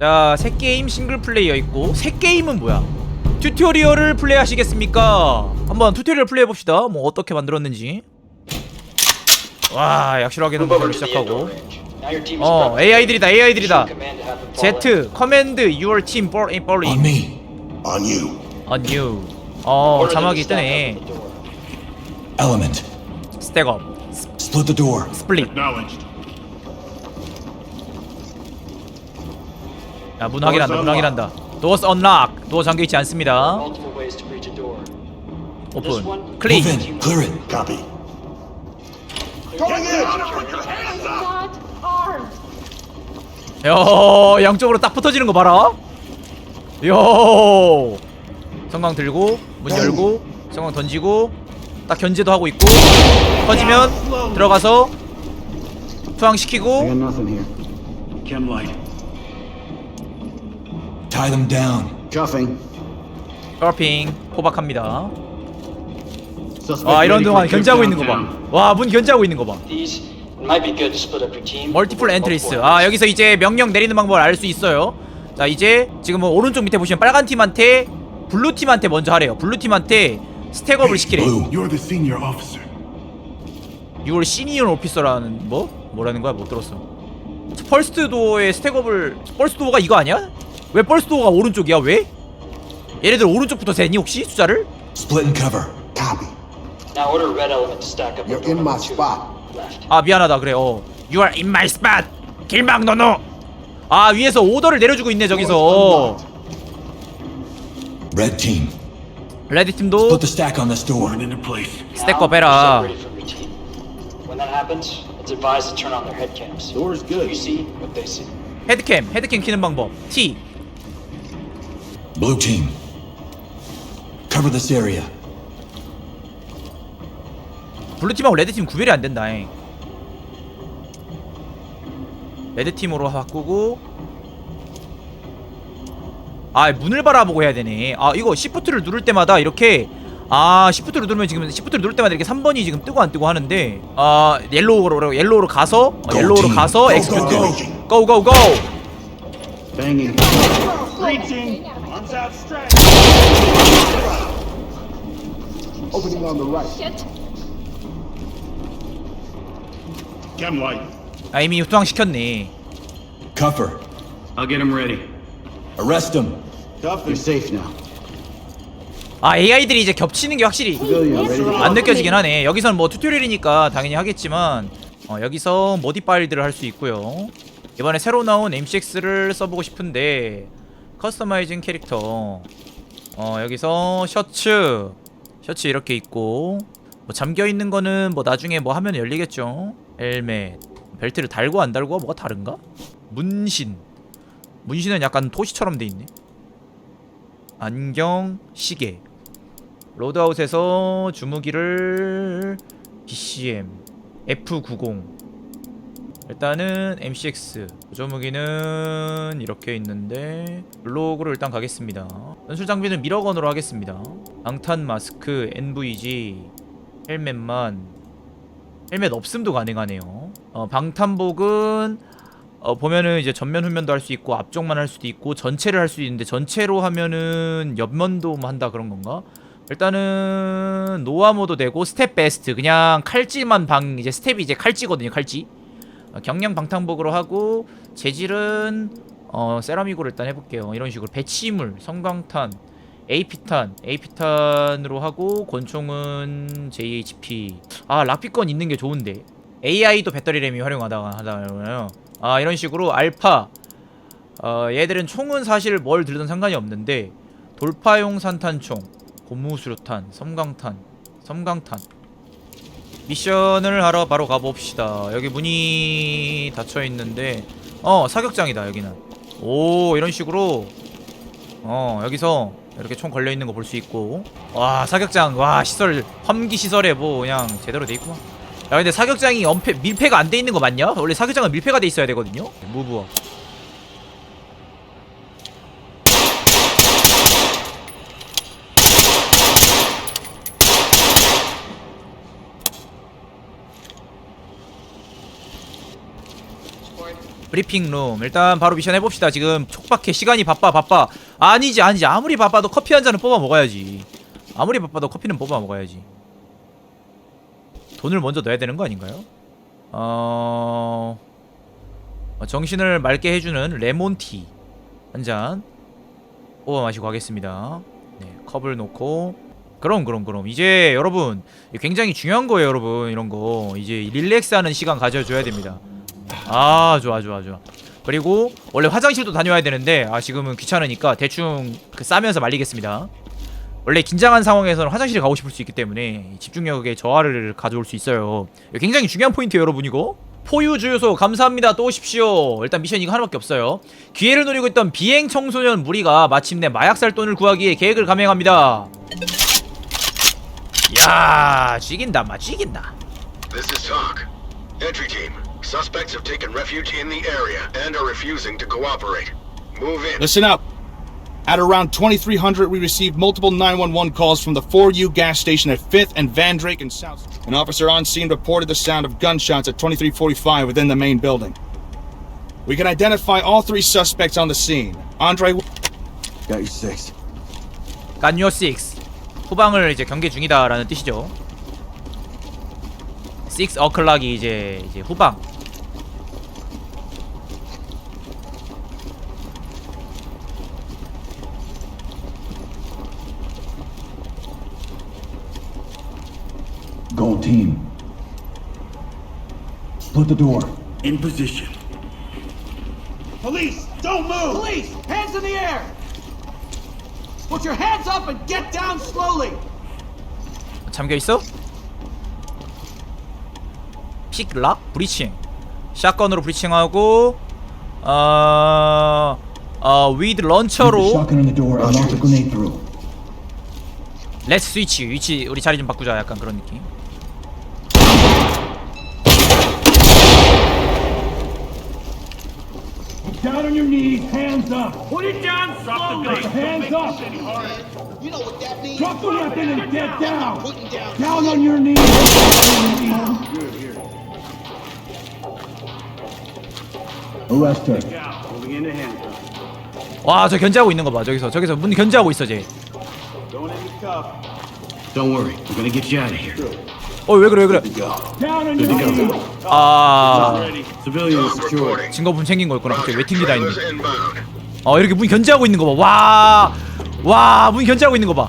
자, 새 게임 싱글 플레이어 있고 새 게임은 뭐야? 튜토리얼을 플레이하시겠습니까? 한번 튜토리얼 플레이해 봅시다. 뭐 어떻게 만들었는지. 와, to the 시작하고. 어. AI들이다. AI들이다. Z 커맨드 your team for in for On me. On you. on you. 어, 자막이 stack 뜨네. up at the door. Element. 스택업, Split the door. 스플릿. Acknowledged. 야, 문 확인한다. 문 확인한다. 도어스 언락. 도어 잠겨 있지 않습니다. Multiple ways to breach a door. This 오픈. 클릭. Copy. Not armed. 야, 양쪽으로 딱 붙어지는 거 봐라. 요. 성광 들고 문 열고 성광 던지고 딱 견제도 하고 있고 터지면 들어가서 투항시키고 nothing here. Chem light. Tie them down. Cuffing. 포박합니다. Suspect 와 이런 동안 견제하고 있는 거. 봐. 와 문 견제하고 있는 거 봐. These it might be good to split up your team. 멀티플 엔트리스. 아. 여기서 이제 명령 내리는 방법을 알 수 있어요. 자 이제 지금 뭐 오른쪽 밑에 보시면 빨간 팀한테 블루 팀한테 먼저 하래요. 블루 팀한테 스택업을 시키래. You're the senior officer. 6월 시니어 오피서라는 뭐? 뭐라는 거야? 못 들었어. 펄스트 도어의 스택업을 펄스트 도어가 이거 아니야? 왜 펄스트 도어가 오른쪽이야? 왜? 얘네들 오른쪽부터 세니 혹시 숫자를? Split and cover. Copy. Now order red element to stack up. You're in my spot. Left. 아 미안하다 그래. 어. You are in my spot. 길막 노노. 아 위에서 오더를 내려주고 있네 저기서. Red team. 레드 팀도 Put the stack on this door. Into place. 스택업 해라. separate from your team. When that happens, it's advised to turn on their head cams. Door's good. You see what they see. 헤드캠 헤드캠 키는 방법. T. Blue team. Cover this area. 블루 팀하고 레드 팀 구별이 안 된다. 잉. 레드 팀으로 바꾸고 아 문을 바라보고 해야 되네. 아 이거 시프트를 누를 때마다 이렇게 아 시프트를 누르면 지금 시프트를 누를 때마다 이렇게 3번이 지금 뜨고 안 뜨고 하는데 아 옐로우로 옐로우로 가서 어, Go 옐로우로 team. 가서 Go, 엑스큐트 go, go. 고고고. Opening on the right. Shit. Chem light. 아 이미 유투항 시켰네. Cover. I'll get him ready. Arrest them. Cuff. You're safe now. 아 AI들이 이제 겹치는 게 확실히 안 느껴지긴 하네. 여기서는 뭐 튜토리얼이니까 당연히 하겠지만 어, 여기서 모디 파일들을 할 수 있고요. 이번에 새로 나온 MCX를 써보고 싶은데 커스터마이징 캐릭터. 어 여기서 셔츠. 셔츠 이렇게 있고. 뭐 잠겨 있는 거는 뭐 나중에 뭐 하면 열리겠죠. 헬멧. 벨트를 달고 안 달고가 뭐가 다른가? 문신. 문신은 약간 토시처럼 돼 있네. 안경 시계. 로드아웃에서 주무기를 BCM F90 일단은 MCX 보조무기는 이렇게 있는데 블로그로 일단 가겠습니다. 연술 장비는 미러건으로 하겠습니다. 방탄 마스크 NVG 헬멧만. 헬멧 없음도 가능하네요. 어, 방탄복은 어, 보면은 이제 전면 후면도 할 수 있고 앞쪽만 할 수도 있고 전체를 할 수 있는데 전체로 하면은 옆면도 뭐 한다 그런 건가? 일단은 노아모도 되고 스텝 베스트. 그냥 칼찌만 방 이제 스텝이 이제 칼찌거든요 칼찌 어, 경량 방탄복으로 하고 재질은 어 세라믹으로 일단 해볼게요. 이런 식으로 배치물 성광탄 AP탄 AP탄으로 하고 권총은 JHP 아 락피건 있는 게 좋은데. AI도 배터리 램이 활용하다가 하다요. 아 이런 식으로 알파. 어 얘들은 총은 사실 뭘 들든 상관이 없는데 돌파용 산탄총 고무수류탄 섬광탄 섬광탄 미션을 하러 바로 가봅시다. 여기 문이 닫혀 있는데 어 사격장이다 여기는. 오 이런 식으로. 어 여기서 이렇게 총 걸려 있는 거 볼 수 있고. 와 사격장. 와 시설 환기 시설에 뭐 그냥 제대로 돼 있구만. 야 근데 사격장이 엄폐 밀폐가 안 돼 있는 거 맞냐? 원래 사격장은 밀폐가 돼 있어야 되거든요? 무브워 브리핑룸. 일단 바로 미션 해봅시다. 지금 촉박해. 시간이 바빠 바빠. 아니지 아니지. 아무리 바빠도 커피 한 잔은 뽑아 먹어야지. 아무리 바빠도 커피는 뽑아 먹어야지. 돈을 먼저 넣어야 되는 거 아닌가요? 어... 어, 정신을 맑게 해주는 레몬티 한 잔 뽑아 마시고 가겠습니다. 네 컵을 놓고. 그럼 그럼 그럼. 이제 여러분 굉장히 중요한 거예요 여러분. 이런 거. 이제 릴렉스하는 시간 가져줘야 됩니다 아 좋아 좋아 좋아. 그리고 원래 화장실도 다녀와야 되는데 아 지금은 귀찮으니까 대충 그 싸면서 말리겠습니다. 원래 긴장한 상황에서는 화장실에 가고 싶을 수 있기 때문에 집중력에 저하를 가져올 수 있어요. 굉장히 중요한 포인트예요 여러분 이거. 포유 주유소 감사합니다. 또 오십시오. 일단 미션 이거 하나밖에 없어요. 기회를 노리고 있던 비행 청소년 무리가 마침내 마약 살 돈을 구하기 위해 계획을 감행합니다. 야 죽인다 마 죽인다. This is Talk. Entry team. Suspects have taken refuge in the area and are refusing to cooperate. Move in. Listen up. At around 2300, we received multiple 911 calls from the 4U gas station at 5th and Van Drake and South. An officer on scene reported the sound of gunshots at 2345 within the main building. We can identify all three suspects on the scene. Andre Got your six. 간요 6 후방을 이제 경계 중이다라는 뜻이죠 6 어클락이 이제 이제 후방 team. Split the door. In position. Police, don't move! Police, hands in the air! Put your hands up and get down slowly! 잠겨 있어? 픽락 브리칭 샷건으로 브리칭하고 어... 어... 위드 런처로. 레츠 스위치 위치 우리 자리 좀 바꾸자 약간 그런 느낌 Down knees, hands up! Put it down slowly! Hands up! You know what that means? Drop the weapon and get down! Down on your knees! Arrest her. Moving into handcuffs. 와 저 견제하고 있는 거 봐 저기서 저기서 문 견제하고 있어 쟤. Don't worry, we're gonna get you out of here. 어왜 그래 왜 그래! 아 Civilian secured. 증거품 챙긴 거였구나 갑자기 왜 튕기다 있네 Trailers inbound. 어 이렇게 문 견제하고 있는 거봐와와문 견제하고 있는 거봐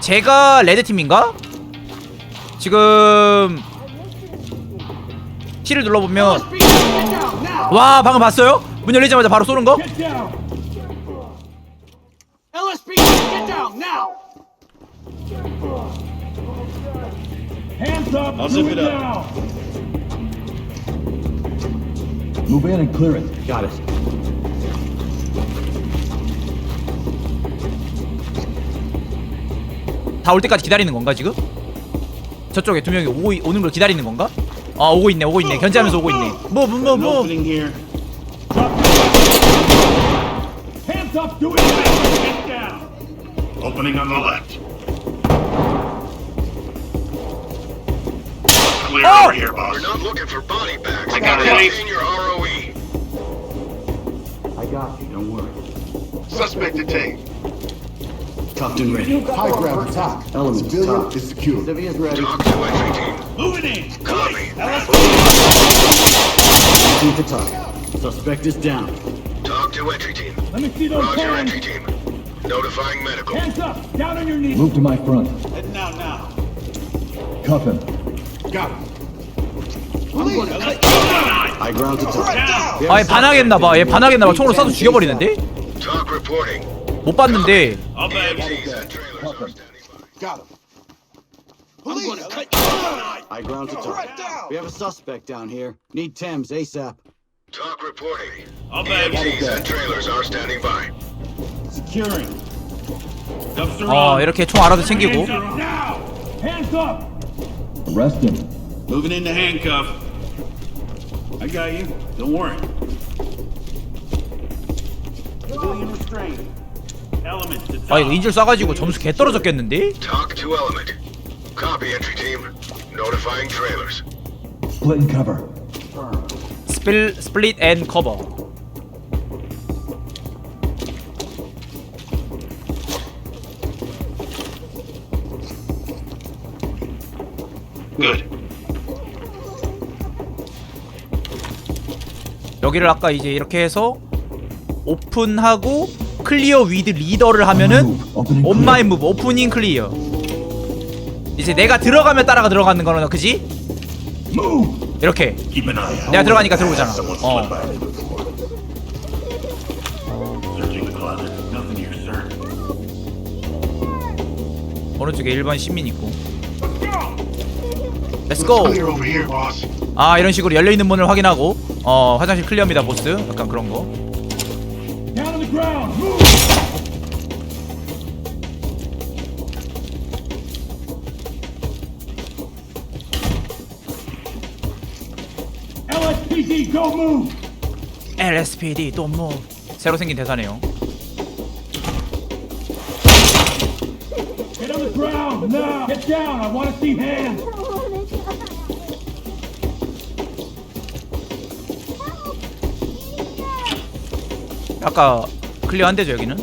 제가 레드팀인가? 지금 T를 눌러보면 와 방금 봤어요? 문 열리자마자 바로 쏘는 거? Now! Hands up! I'll zip it up! Move in and clear it. Got it. 다 올 때까지 기다리는 건가 지금? 저쪽에 두 명이 오고, 이- 오는 걸 기다리는 건가? 아 오고 있네 오고 있네 견제하면서 오고 있네 뭐뭐 뭐뭐 your Hands up! Do it! Get down! Opening on the left. Clear Oh! over here, boss. We're not looking for body bags. I got it. In your ROE. I got you, don't worry. Suspect detained. Cuffed and ready. High ground attack. Elements top. is secure. Civilian's ready. Talk to entry team. Move it in! Copy. Team to talk. Suspect is down. Talk to entry team. Let me see those Roger, hands! entry team. Notifying medical. Hands up! Down on your knees! Move to my front. Heading out now. Cuff him. Got it. High ground to. Down! 아얘 반하겠나봐 얘 반하겠나봐 총으로 쏴서 죽여버리는데? Talk reporting. 못 봤는데 EMTs and trailers are standing by. Got him. I'm gonna cut you High ground to talk. We have a suspect down here. Need Thames ASAP. Talk reporting. EMTs and trailers are standing by. 어 on. 이렇게 총 알아서 챙기고 Hands up now! Hands up! Arrest him. Moving into handcuff. I got you. Don't worry. Civilian restraint. Elements to 아 이거. 인질 쏴가지고 점수 개 떨어졌겠는데? Talk to element. Copy, entry team. Notifying trailers. Split and cover. 스플 스플릿 앤 커버. Good. 여기를 아까 이제 이렇게 해서 오픈하고 클리어 위드 리더를 하면은 온 마이 무브 오프닝 클리어. 이제 내가 들어가면 따라가 들어가는 거는 그지? 이렇게 Keep an eye out. 내가 들어가니까 들어오잖아. 어. Searching the closet. Nothing here, sir. 오른쪽에 일반 시민 있고. Here, boss. 아 이런 식으로 열려 있는 문을 확인하고 어 화장실 클리어입니다 보스. 약간 그런 거. Move. LSPD, 또뭐 새로 생긴 대사네요. 아까 클리어 안 되죠 여기는?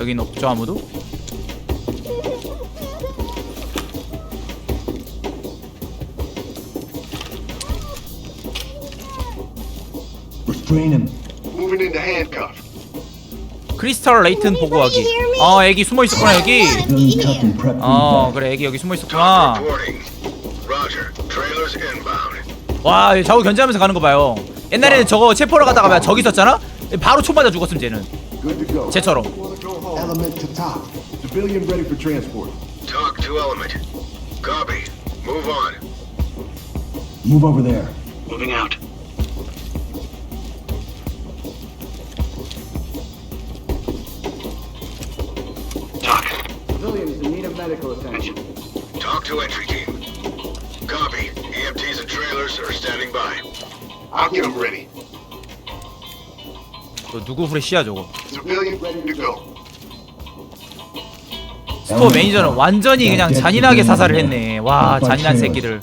여기는 없죠 아무도? Restrain him. Moving into handcuff. 크리스탈 레이튼 보고하기. 아 애기 숨어 있었구나 여기. Civilian cuffed and prepped for 어. 그래 애기 여기 숨어 있었구나. reporting. Roger. Trailers inbound. 와 좌우 견제하면서 가는 거 봐요. 옛날에는 저거 체포를 가다가 막 저기 있었잖아? 바로 총 맞아 죽었음 쟤는. Good to go. 쟤처럼. Element to top. Civilian ready for transport. Talk to element. Copy. Move on. Move over there. Moving out. Talk. Civilian is in need of medical attention. Talk to entry team. Copy. EMTs and trailers are standing by. I'll get them ready. 너 누구 후레쉬야 저거? 스토어 매니저는 완전히 그냥 잔인하게 사살을 했네. 와 잔인한 새끼들.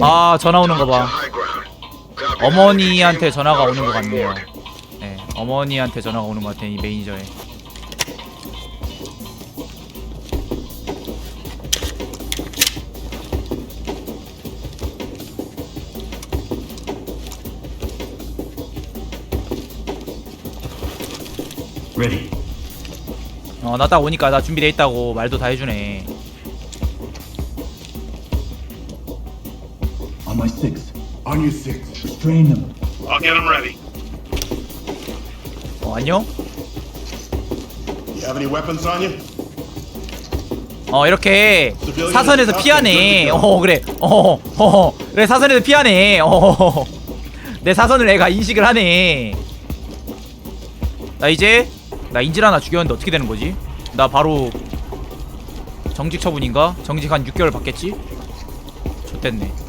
아 전화 오는 거 Talk to 봐. high ground. Copy. 어머니한테 전화가 오는 것 Notifying 같네요. 네, 어머니한테 전화가 오는 것 같아 이 매니저에. Ready. 어 나 딱 오니까 나 준비돼 있다고 말도 다 해주네. On my six. On your six. Restrain them. I'll get them ready. 어 안녕? You have any weapons on you? 어 이렇게 사선에서 피하네. 어 그래. 어, 어 그래 사선에서 피하네. 어. 내 사선을 애가 인식을 하네. 나 이제 나 인질 하나 죽였는데 어떻게 되는 거지? 나 바로 정직 처분인가? 정직 한 6개월 받겠지? 좋댔네.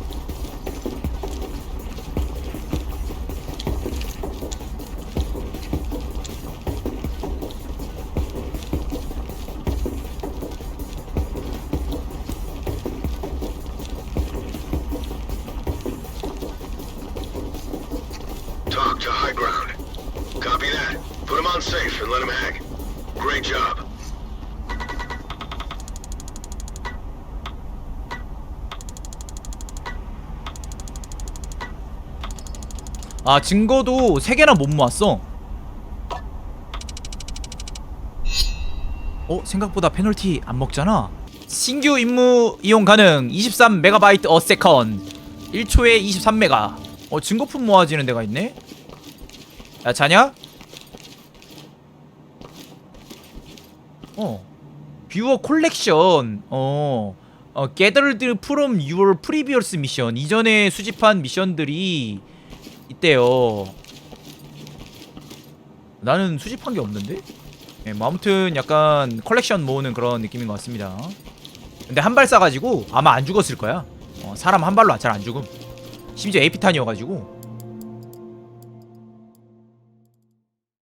아 증거도 3개나 못 모았어. 어? 생각보다 페널티 안 먹잖아. 신규 임무 이용 가능. 23MB 어 세컨 1초에 23메가. 어 증거품 모아지는 데가 있네? 야 자냐? 어 뷰어 콜렉션. 어 어, gathered from your previous mission. 이전에 수집한 미션들이 있대요. 나는 수집한 게 없는데? 예, 뭐 아무튼 약간 컬렉션 모으는 그런 느낌인 것 같습니다. 근데 한 발 쏴가지고 아마 안 죽었을 거야. 어, 사람 한 발로 잘 안 죽음. 심지어 에피탄이어가지고